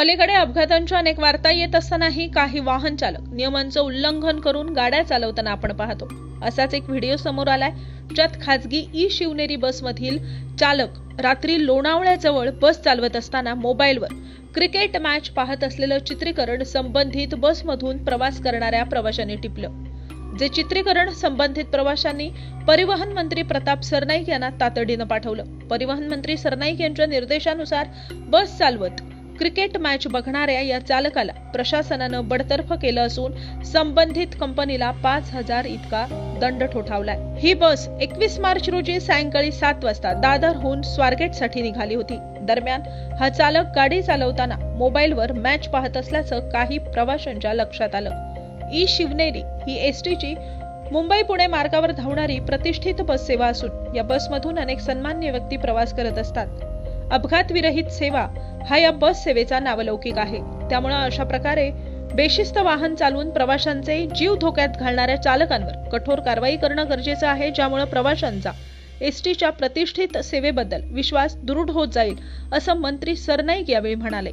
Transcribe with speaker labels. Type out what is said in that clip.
Speaker 1: अलीकडे अपघातांच्या अनेक वार्ता येत असतानाही काही वाहन चालक नियमांचं उल्लंघन करून गाड्या चालवताना आपण पाहतो. असाच एक व्हिडिओ समोर आलाय ज्यात खाजगी ई शिवनेरी बसमधील चालक रात्री लोणावळ्याजवळ बस चालवत असताना मोबाईलवर क्रिकेट मॅच पाहत असलेलं चित्रीकरण संबंधित बसमधून प्रवास करणाऱ्या प्रवाशांनी टिपलं. जे चित्रीकरण संबंधित प्रवाशांनी परिवहन मंत्री प्रताप सरनाईक यांना तातडीनं पाठवलं. परिवहन मंत्री सरनाईक यांच्या निर्देशानुसार बस चालवत क्रिकेट मॅच बघणाऱ्या या चालकाला प्रशासनानं बडतर्फ केलं असून संबंधित कंपनीला पाच हजार इतका दंड ठोठावलाय. ही बस एकवीस मार्च रोजी सायंकाळी सात वाजता दादरहून स्वारगेटसाठी निघाली होती. दरम्यान हा चालक गाडी चालवताना मोबाईलवर मॅच पाहत असल्याचं काही प्रवाशांच्या लक्षात आलं. ई शिवनेरी ही एसटीची मुंबई पुणे मार्गावर धावणारी प्रतिष्ठित बस सेवा असून या बसमधून अनेक सन्मान्य व्यक्ती प्रवास करत असतात. अपघात विरहित सेवा हा या बस सेवेचा नावलौकिक आहे. त्यामुळे अशा प्रकारे बेशिस्त वाहन चालवून प्रवाशांचे जीव धोक्यात घालणाऱ्या चालकांवर कठोर कारवाई करणं गरजेचं आहे ज्यामुळे प्रवाशांचा एस टीच्या प्रतिष्ठित सेवेबद्दल विश्वास दृढ होत जाईल असं मंत्री सरनाईक यावेळी म्हणाले.